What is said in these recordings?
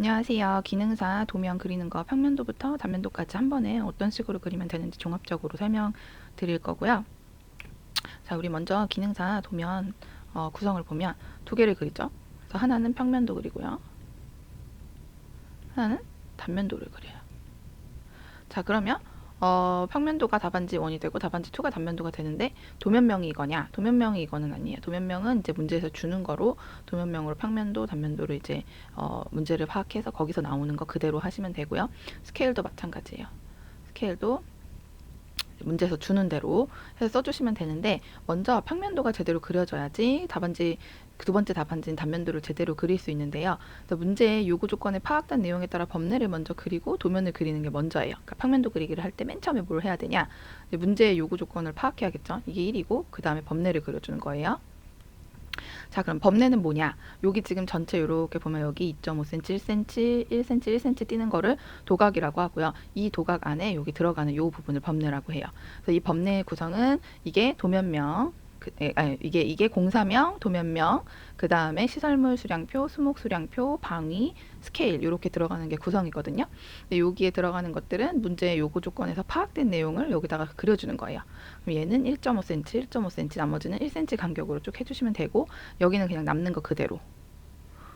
안녕하세요. 기능사 도면 그리는 거 평면도부터 단면도까지 한 번에 어떤 식으로 그리면 되는지 종합적으로 설명 드릴 거고요. 자, 우리 먼저 기능사 도면 어, 구성을 보면 두 개를 그리죠. 그래서 하나는 평면도 그리고요. 하나는 단면도를 그려요. 자, 그러면 어, 평면도가 답안지 1이 되고 답안지 2가 단면도가 되는데 도면명이 이거냐? 도면명이 이거는 아니에요. 도면명은 이제 문제에서 주는 거로 도면명으로 평면도, 단면도를 이제 어, 문제를 파악해서 거기서 나오는 거 그대로 하시면 되고요. 스케일도 마찬가지예요. 스케일도 문제에서 주는 대로 해서 써주시면 되는데 먼저 평면도가 제대로 그려져야지 답안지 그 두 번째 답안지인 단면도를 제대로 그릴 수 있는데요. 문제의 요구 조건에 파악된 내용에 따라 범례를 먼저 그리고 도면을 그리는 게 먼저예요. 그러니까 평면도 그리기를 할 때 맨 처음에 뭘 해야 되냐? 문제의 요구 조건을 파악해야겠죠. 이게 1이고 그 다음에 범례를 그려주는 거예요. 자 그럼 범례는 뭐냐? 여기 지금 전체 이렇게 보면 여기 2.5cm, 1cm, 1cm, 1cm 띄는 거를 도각이라고 하고요. 이 도각 안에 여기 들어가는 요 부분을 범례라고 해요. 그래서 이 범례의 구성은 이게 도면명, 그, 에, 아니, 이게 이게 공사명, 도면명, 그 다음에 시설물 수량표, 수목 수량표, 방위, 스케일 이렇게 들어가는 게 구성이거든요. 근데 여기에 들어가는 것들은 문제의 요구 조건에서 파악된 내용을 여기다가 그려주는 거예요. 그럼 얘는 1.5cm, 1.5cm, 나머지는 1cm 간격으로 쭉 해주시면 되고 여기는 그냥 남는 거 그대로.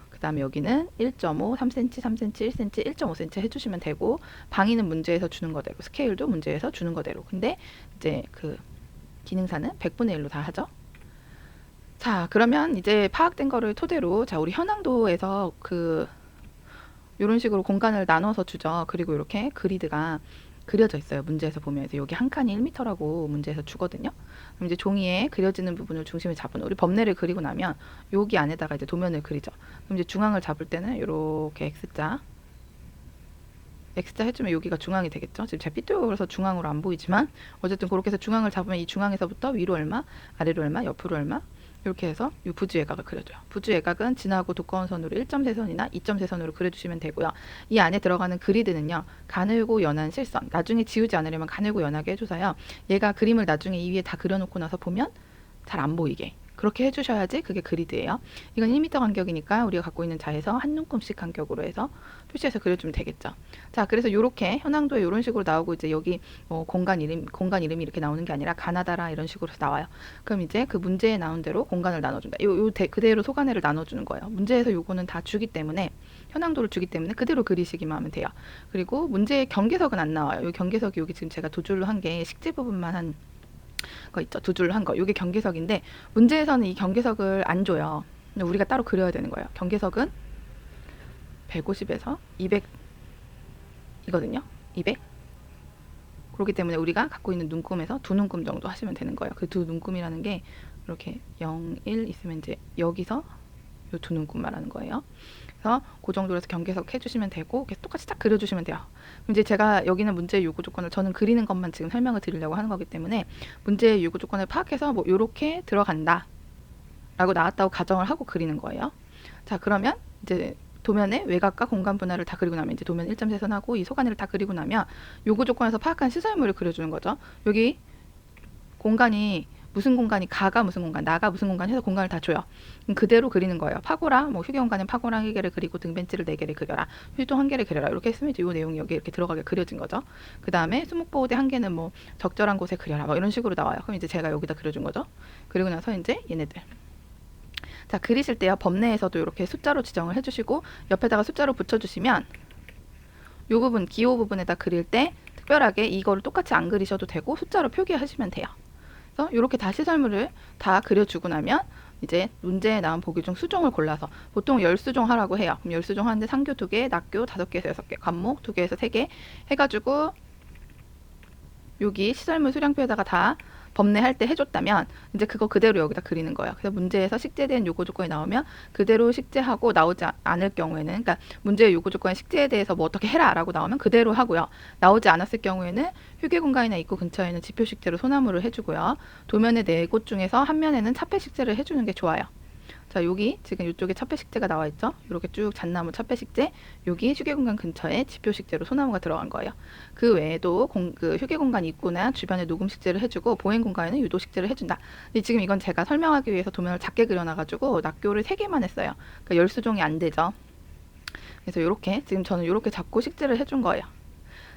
그 다음에 여기는 1.5, 3cm, 3cm, 1cm, 1.5cm 해주시면 되고 방위는 문제에서 주는 거대로, 스케일도 문제에서 주는 거대로. 근데 이제 그 기능사는 100분의 1로 다 하죠. 자, 그러면 이제 파악된 거를 토대로 자, 우리 현황도에서 그 이런 식으로 공간을 나눠서 주죠. 그리고 이렇게 그리드가 그려져 있어요. 문제에서 보면 여기 한 칸이 1m라고 문제에서 주거든요. 그럼 이제 종이에 그려지는 부분을 중심에 잡은 우리 범례를 그리고 나면 여기 안에다가 이제 도면을 그리죠. 그럼 이제 중앙을 잡을 때는 이렇게 X자 X자 해주면 여기가 중앙이 되겠죠. 지금 제가 삐뚤어서 중앙으로 안 보이지만 어쨌든 그렇게 해서 중앙을 잡으면 이 중앙에서부터 위로 얼마, 아래로 얼마, 옆으로 얼마 이렇게 해서 이 부주애각을 그려줘요. 부주애각은 지나고 두꺼운 선으로 1.3선이나 2.3선으로 그려주시면 되고요. 이 안에 들어가는 그리드는요. 가늘고 연한 실선. 나중에 지우지 않으려면 가늘고 연하게 해줘서요. 얘가 그림을 나중에 이 위에 다 그려놓고 나서 보면 잘 안 보이게 그렇게 해주셔야지 그게 그리드예요. 이건 1m 간격이니까 우리가 갖고 있는 자에서 한 눈금씩 간격으로 해서 표시해서 그려주면 되겠죠. 자, 그래서 이렇게 현황도에 이런 식으로 나오고 이제 여기 어, 공간 이름 공간 이름이 이렇게 나오는 게 아니라 가나다라 이런 식으로 나와요. 그럼 이제 그 문제에 나온 대로 공간을 나눠준다. 요, 요 대, 그대로 소간회를 나눠주는 거예요. 문제에서 요거는 다 주기 때문에 현황도를 주기 때문에 그대로 그리시기만 하면 돼요. 그리고 문제의 경계석은 안 나와요. 요 경계석이 여기 지금 제가 두 줄로 한 게 식지 부분만 한 거 있죠. 두 줄로 한 거. 이게 경계석인데 문제에서는 이 경계석을 안 줘요. 우리가 따로 그려야 되는 거예요. 경계석은 150에서 200 이거든요. 200. 그렇기 때문에 우리가 갖고 있는 눈금에서 두 눈금 정도 하시면 되는 거예요. 그 두 눈금이라는 게 이렇게 0, 1 있으면 이제 여기서 요 두 눈금 말하는 거예요. 그래서 그 정도로 해서 경계석 해주시면 되고 똑같이 딱 그려주시면 돼요. 이제 제가 여기는 문제의 요구 조건을 저는 그리는 것만 지금 설명을 드리려고 하는 거기 때문에 문제의 요구 조건을 파악해서 뭐 요렇게 들어간다 라고 나왔다고 가정을 하고 그리는 거예요. 자 그러면 이제 도면의 외곽과 공간 분할을 다 그리고 나면 이제 도면 1.3선하고 이 소간이를 다 그리고 나면 요구 조건에서 파악한 시설물을 그려주는 거죠. 여기 공간이 무슨 공간이 가가 무슨 공간, 나가 무슨 공간 해서 공간을 다 줘요. 그대로 그리는 거예요. 파고라, 뭐 휴게 공간은 파고랑 1개를 그리고 등벤치를 4개를 그려라. 휴통 1개를 그려라. 이렇게 했으면 이제 이 내용이 여기 이렇게 들어가게 그려진 거죠. 그 다음에 수목보호대 한 개는 뭐 적절한 곳에 그려라. 뭐 이런 식으로 나와요. 그럼 이제 제가 여기다 그려준 거죠. 그리고 나서 이제 얘네들. 자, 그리실 때요. 범내에서도 이렇게 숫자로 지정을 해주시고 옆에다가 숫자로 붙여주시면 요 부분, 기호 부분에다 그릴 때 특별하게 이거를 똑같이 안 그리셔도 되고 숫자로 표기하시면 돼요. 그래서 이렇게 다 시 설물을 다 그려주고 나면 이제 문제에 나온 보기 중 수종을 골라서 보통 열수종 하라고 해요. 그럼 열수종 하는데 상교 두 개, 낙교 다섯 개에서 여섯 개, 관목 두 개에서 세 개 해가지고 여기 시설물 수량표에다가 다 범례할 때 해줬다면 이제 그거 그대로 여기다 그리는 거예요. 그래서 문제에서 식재된 요구 조건이 나오면 그대로 식재하고 나오지 않을 경우에는 그러니까 문제의 요구 조건의 식재에 대해서 뭐 어떻게 해라라고 나오면 그대로 하고요. 나오지 않았을 경우에는 휴게 공간이나 입구 근처에 있는 지표 식재로 소나무를 해주고요. 도면의 네 곳 중에서 한 면에는 차폐 식재를 해주는 게 좋아요. 자, 여기 지금 이쪽에 차폐 식재가 나와 있죠? 이렇게 쭉 잣나무 차폐 식재, 여기 휴게 공간 근처에 지표 식재로 소나무가 들어간 거예요. 그 외에도 공, 그 휴게 공간 입구나 주변에 녹음 식재를 해주고 보행 공간에는 유도 식재를 해준다. 근데 지금 이건 제가 설명하기 위해서 도면을 작게 그려놔가지고 낙교를 세 개만 했어요. 그러니까 열수종이 안 되죠. 그래서 이렇게 지금 저는 이렇게 잡고 식재를 해준 거예요.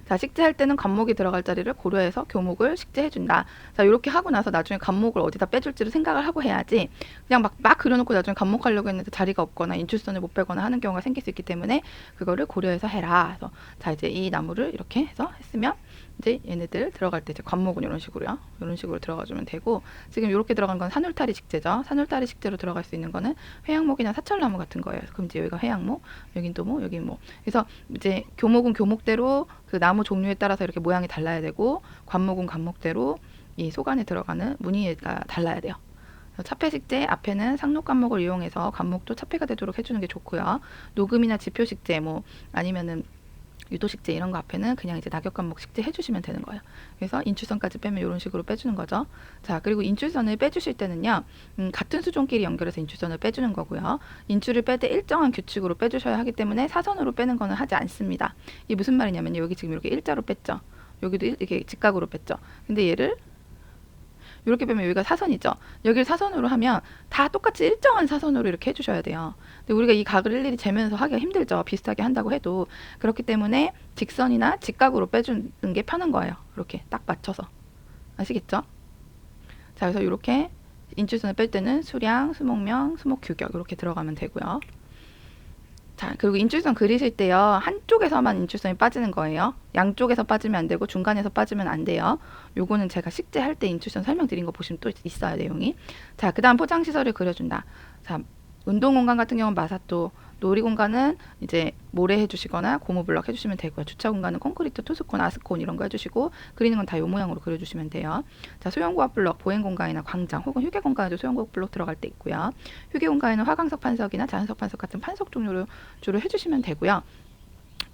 자, 식재할 때는 관목이 들어갈 자리를 고려해서 교목을 식재해준다. 자, 이렇게 하고 나서 나중에 관목을 어디다 빼줄지를 생각을 하고 해야지 그냥 막, 막 그려놓고 나중에 관목하려고 했는데 자리가 없거나 인출선을 못 빼거나 하는 경우가 생길 수 있기 때문에 그거를 고려해서 해라. 그래서 자, 이제 이 나무를 이렇게 해서 했으면 이제 얘네들 들어갈 때 이제 관목은 이런 식으로요. 이런 식으로 들어가주면 되고 지금 이렇게 들어간 건 산울타리 식재죠. 산울타리 식재로 들어갈 수 있는 거는 회양목이나 사철나무 같은 거예요. 그럼 이제 여기가 회양목, 여긴 또 뭐, 여긴 뭐. 그래서 이제 교목은 교목대로 그 나무 종류에 따라서 이렇게 모양이 달라야 되고 관목은 관목대로 이 속안에 들어가는 무늬가 달라야 돼요. 차폐 식재 앞에는 상록 관목을 이용해서 관목도 차폐가 되도록 해주는 게 좋고요. 녹음이나 지표 식재 뭐 아니면은 유도식재 이런 거 앞에는 그냥 이제 낙엽관목 식재 해주시면 되는 거예요. 그래서 인출선까지 빼면 이런 식으로 빼주는 거죠. 자 그리고 인출선을 빼주실 때는요. 음, 같은 수종끼리 연결해서 인출선을 빼주는 거고요. 인출을 뺄 때 일정한 규칙으로 빼주셔야 하기 때문에 사선으로 빼는 거는 하지 않습니다. 이게 무슨 말이냐면 여기 지금 이렇게 일자로 뺐죠. 여기도 이렇게 직각으로 뺐죠. 근데 얘를 이렇게 빼면 여기가 사선이죠. 여기를 사선으로 하면 다 똑같이 일정한 사선으로 이렇게 해주셔야 돼요. 근데 우리가 이 각을 일일이 재면서 하기가 힘들죠. 비슷하게 한다고 해도. 그렇기 때문에 직선이나 직각으로 빼주는 게 편한 거예요. 이렇게 딱 맞춰서. 아시겠죠? 자, 그래서 이렇게 인출선을 뺄 때는 수량, 수목명, 수목규격 이렇게 들어가면 되고요. 자, 그리고 인출선 그리실 때요. 한쪽에서만 인출선이 빠지는 거예요. 양쪽에서 빠지면 안 되고 중간에서 빠지면 안 돼요. 요거는 제가 식재할 때 인출선 설명드린 거 보시면 또 있어요, 내용이. 자, 그다음 포장 시설을 그려 준다. 자, 운동 공간 같은 경우는 마사토, 놀이 공간은 이제 모래 해주시거나 고무 블럭 해주시면 되고요. 주차 공간은 콘크리트, 투스콘, 아스콘 이런 거 해주시고 그리는 건 다 요 모양으로 그려주시면 돼요. 자 소형고압 블럭, 보행 공간이나 광장 혹은 휴게 공간에도 소형고압 블럭 들어갈 때 있고요. 휴게 공간에는 화강석 판석이나 자연석 판석 같은 판석 종류를 주로 해주시면 되고요.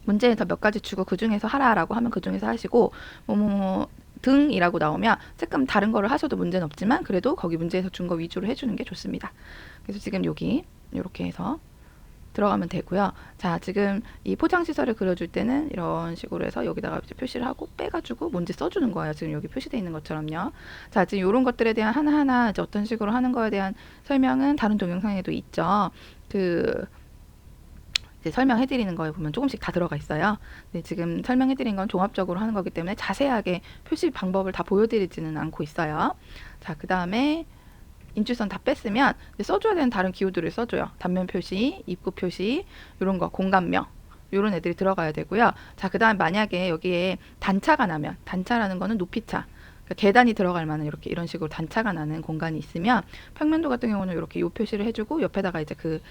문제에서 몇 가지 주고 그 중에서 하라라고 하면 그 중에서 하시고 뭐뭐 뭐, 등이라고 나오면 조금 다른 거를 하셔도 문제는 없지만 그래도 거기 문제에서 준 거 위주로 해주는 게 좋습니다. 그래서 지금 여기 이렇게 해서 들어가면 되고요. 자, 지금 이 포장 시설을 그려줄 때는 이런 식으로 해서 여기다가 이제 표시를 하고 빼가지고 뭔지 써주는 거예요. 지금 여기 표시되어 있는 것처럼요. 자, 지금 이런 것들에 대한 하나하나 이제 어떤 식으로 하는 거에 대한 설명은 다른 동영상에도 있죠. 그 이제 설명해 드리는 거에 보면 조금씩 다 들어가 있어요. 근데 지금 설명해 드린 건 종합적으로 하는 거기 때문에 자세하게 표시 방법을 다 보여드리지는 않고 있어요. 자, 그 다음에 인출선 다 뺐으면 써줘야 되는 다른 기호들을 써줘요. 단면 표시, 입구 표시, 이런 거, 공간명. 이런 애들이 들어가야 되고요. 자, 그 다음 만약에 여기에 단차가 나면, 단차라는 거는 높이차. 그러니까 계단이 들어갈 만한 이렇게 이런 식으로 단차가 나는 공간이 있으면 평면도 같은 경우는 이렇게 요 표시를 해주고 옆에다가 이제 그,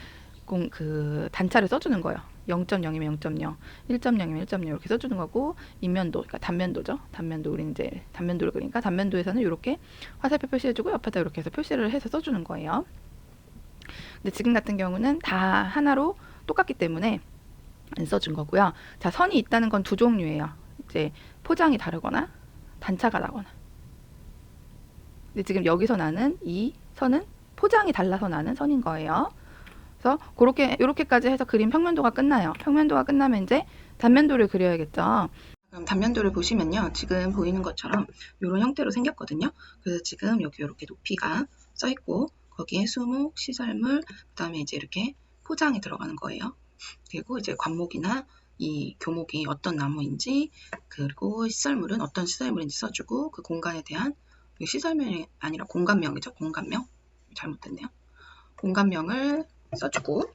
공, 그 단차를 써주는 거예요. 0.0이면 0.0, 1.0이면 1.0 이렇게 써주는 거고 인면도, 그러니까 단면도죠. 단면도 우리 이제 단면도를 그러니까 단면도에서는 이렇게 화살표 표시해주고 옆에다 이렇게 해서 표시를 해서 써주는 거예요. 근데 지금 같은 경우는 다 하나로 똑같기 때문에 안 써준 거고요. 자, 선이 있다는 건 두 종류예요. 이제 포장이 다르거나 단차가 나거나. 근데 지금 여기서 나는 이 선은 포장이 달라서 나는 선인 거예요. 그래서 그렇게 이렇게까지 해서 그림 평면도가 끝나요. 평면도가 끝나면 이제 단면도를 그려야겠죠. 그럼 단면도를 보시면요. 지금 보이는 것처럼 이런 형태로 생겼거든요. 그래서 지금 여기 이렇게 높이가 써 있고 거기에 수목, 시설물, 그다음에 이제 이렇게 포장이 들어가는 거예요. 그리고 이제 관목이나 이 교목이 어떤 나무인지 그리고 시설물은 어떤 시설물인지 써주고 그 공간에 대한 시설물이 아니라 공간명이죠. 공간명 잘못됐네요. 공간명을 써주고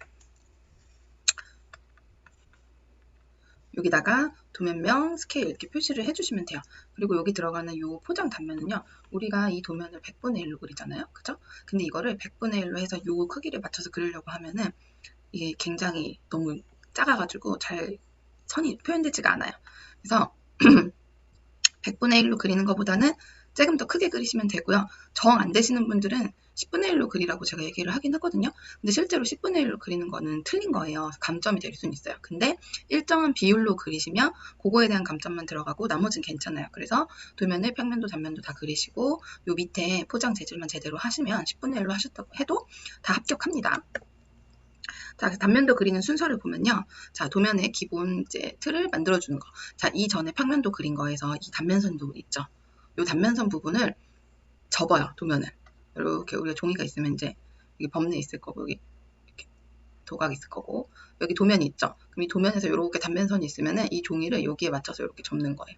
여기다가 도면명, 스케일 이렇게 표시를 해주시면 돼요. 그리고 여기 들어가는 이 포장 단면은요. 우리가 이 도면을 100분의 1로 그리잖아요. 그죠? 근데 이거를 100분의 1로 해서 이 크기를 맞춰서 그리려고 하면은 이게 굉장히 너무 작아가지고 잘 선이 표현되지가 않아요. 그래서 100분의 1로 그리는 것보다는 조금 더 크게 그리시면 되고요. 정 안 되시는 분들은 10분의 1로 그리라고 제가 얘기를 하긴 하거든요. 근데 실제로 10분의 1로 그리는 거는 틀린 거예요. 감점이 될 수는 있어요. 근데 일정한 비율로 그리시면 그거에 대한 감점만 들어가고 나머지는 괜찮아요. 그래서 도면을 평면도 단면도 다 그리시고 요 밑에 포장 재질만 제대로 하시면 10분의 1로 하셨다고 해도 다 합격합니다. 자, 단면도 그리는 순서를 보면요. 자, 도면의 기본 이제 틀을 만들어주는 거. 자, 이전에 평면도 그린 거에서 이 단면선도 있죠. 이 단면선 부분을 접어요, 도면을. 이렇게 우리가 종이가 있으면 이제 여기 범례 있을 거고 여기 이렇게 도각이 있을 거고 여기 도면이 있죠. 그럼 이 도면에서 이렇게 단면선이 있으면은 이 종이를 여기에 맞춰서 이렇게 접는 거예요.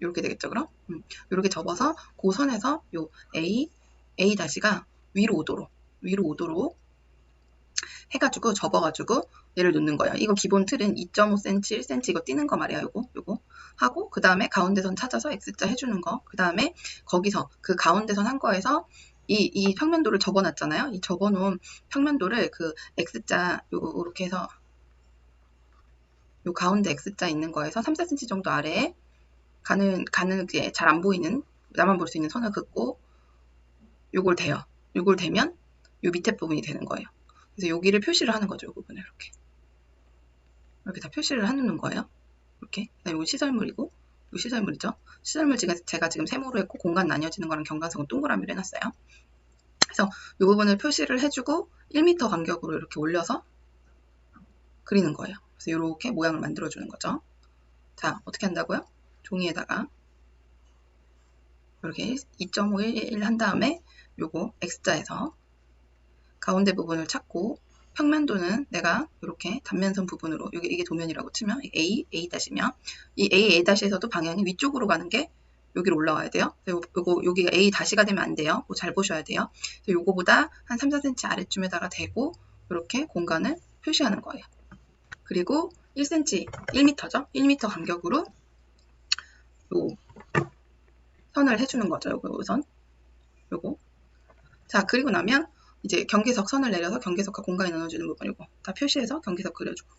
이렇게 되겠죠, 그럼? 음, 이렇게 접어서 그 선에서 요 A, A 다시가 위로 오도록 위로 오도록 해가지고 접어가지고 얘를 놓는 거예요. 이거 기본 틀은 2.5cm, 1cm 이거 띄는 거 말이야. 요거 하고 그 다음에 가운데선 찾아서 X자 해주는 거. 그 다음에 거기서 그 가운데선 한 거에서 이, 이 평면도를 접어놨잖아요. 이 접어놓은 평면도를 그 X자 요거 이렇게 해서 요 가운데 X자 있는 거에서 3, 4cm 정도 아래에 가는 가는 이제 잘안 보이는 나만 볼 수 있는 선을 긋고 요걸 대요. 요걸 대면 요 밑에 부분이 되는 거예요. 그래서 여기를 표시를 하는 거죠. 이 부분을 이렇게. 이렇게 다 표시를 해놓는 거예요. 이렇게. 그다음에 시설물이고, 이거 시설물이죠. 시설물 제가, 제가 지금 세모로 했고, 공간 나뉘어지는 거랑 경관성은 동그라미로 해놨어요. 그래서 이 부분을 표시를 해주고, 1m 간격으로 이렇게 올려서 그리는 거예요. 그래서 이렇게 모양을 만들어주는 거죠. 자, 어떻게 한다고요? 종이에다가 이렇게 2.511 한 다음에 요거 X자에서 가운데 부분을 찾고 평면도는 내가 이렇게 단면선 부분으로 여기 이게 도면이라고 치면 A, A 다시면 이 A, A 다시에서도 방향이 위쪽으로 가는 게 여기로 올라와야 돼요. 그래서 요거 여기가 A 다시가 되면 안 돼요. 그거 잘 보셔야 돼요. 그래서 요거보다 한 3, 4cm 아래쯤에다가 대고 이렇게 공간을 표시하는 거예요. 그리고 1cm, 1m죠. 1m 간격으로 요 선을 해주는 거죠. 요거 우선 요거. 자 그리고 나면 이제 경계석 선을 내려서 경계석과 공간이 나눠주는 부분이고 다 표시해서 경계석 그려주고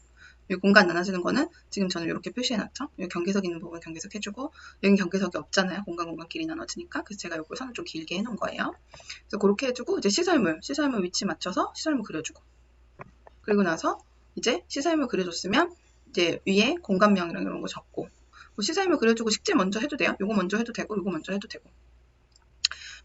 이 공간 나눠주는 거는 지금 저는 이렇게 표시해놨죠. 여기 경계석 있는 부분 경계석 해주고 여기 경계석이 없잖아요. 공간 공간끼리 나눠지니까 그래서 제가 이거 선을 좀 길게 해놓은 거예요. 그래서 그렇게 해주고 이제 시설물 시설물 위치 맞춰서 시설물 그려주고 그리고 나서 이제 시설물 그려줬으면 이제 위에 공간명이랑 이런 거 적고 뭐 시설물 그려주고 식재 먼저 해도 돼요. 요거 먼저 해도 되고 요거 먼저 해도 되고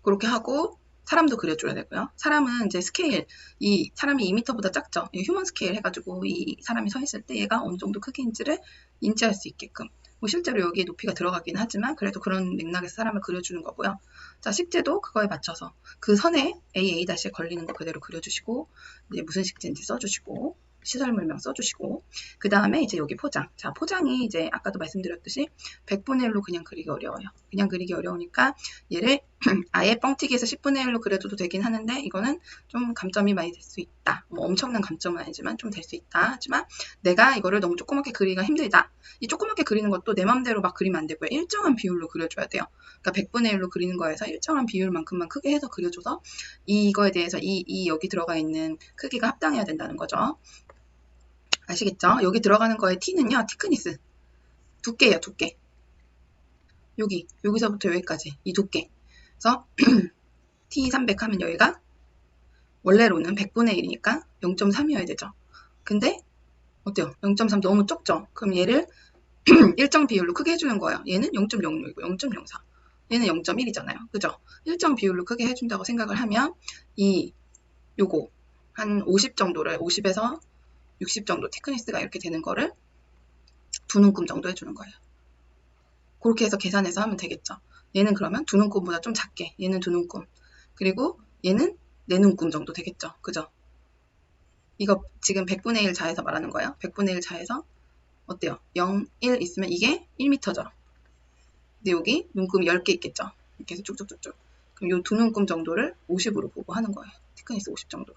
그렇게 하고 사람도 그려줘야 되고요. 사람은 이제 스케일, 이 사람이 2m보다 작죠. 이 휴먼 스케일 해가지고 이 사람이 서 있을 때 얘가 어느 정도 크기인지를 인지할 수 있게끔. 뭐 실제로 여기에 높이가 들어가긴 하지만 그래도 그런 맥락에서 사람을 그려주는 거고요. 자, 식재도 그거에 맞춰서 그 선에 AA 다시에 걸리는 거 그대로 그려주시고 이제 무슨 식재인지 써주시고 시설 물명 써주시고 그 다음에 이제 여기 포장 자 포장이 이제 아까도 말씀드렸듯이 100분의 1로 그냥 그리기 어려워요 그냥 그리기 어려우니까 얘를 아예 뻥튀기해서 10분의 1로 그려도 되긴 하는데 이거는 좀 감점이 많이 될 수 있다. 뭐 엄청난 감점은 아니지만 좀 될 수 있다. 하지만 내가 이거를 너무 조그맣게 그리기가 힘들다. 이 조그맣게 그리는 것도 내 맘대로 막 그리면 안 되고요. 일정한 비율로 그려줘야 돼요. 그러니까 100분의 1로 그리는 거에서 일정한 비율만큼만 크게 해서 그려줘서 이거에 대해서 이, 이 여기 들어가 있는 크기가 합당해야 된다는 거죠. 아시겠죠? 여기 들어가는 거의 t는요, 티크니스. 두께예요, 두께. 여기, 여기서부터 여기까지, 이 두께. 그래서 t300 하면 여기가 원래로는 100분의 1이니까 0.3이어야 되죠. 근데 어때요? 0.3 너무 적죠? 그럼 얘를 일정 비율로 크게 해주는 거예요. 얘는 0.06이고 0.04. 얘는 0.1이잖아요. 그죠? 일정 비율로 크게 해준다고 생각을 하면 이 요거 한 50 정도를 50에서 60 정도 티크니스가 이렇게 되는 거를 두 눈금 정도 해주는 거예요. 그렇게 해서 계산해서 하면 되겠죠. 얘는 그러면 두 눈금보다 좀 작게, 얘는 두 눈금. 그리고 얘는 네 눈금 정도 되겠죠. 그죠? 이거 지금 100분의 1 자에서 말하는 거예요. 100분의 1 자에서 어때요? 0, 1 있으면 이게 1m죠. 근데 여기 눈금이 10개 있겠죠. 이렇게 해서 쭉쭉쭉쭉. 그럼 이 두 눈금 정도를 50으로 보고 하는 거예요. 티크니스 50 정도.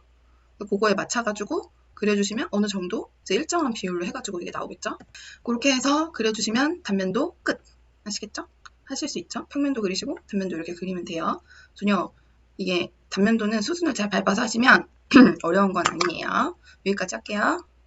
그거에 맞춰가지고 그려주시면 어느 정도 이제 일정한 비율로 해가지고 이게 나오겠죠. 그렇게 해서 그려주시면 단면도 끝. 아시겠죠? 하실 수 있죠. 평면도 그리시고 단면도 이렇게 그리면 돼요. 전혀 이게 단면도는 수순을 잘 밟아서 하시면 어려운 건 아니에요. 여기까지 할게요.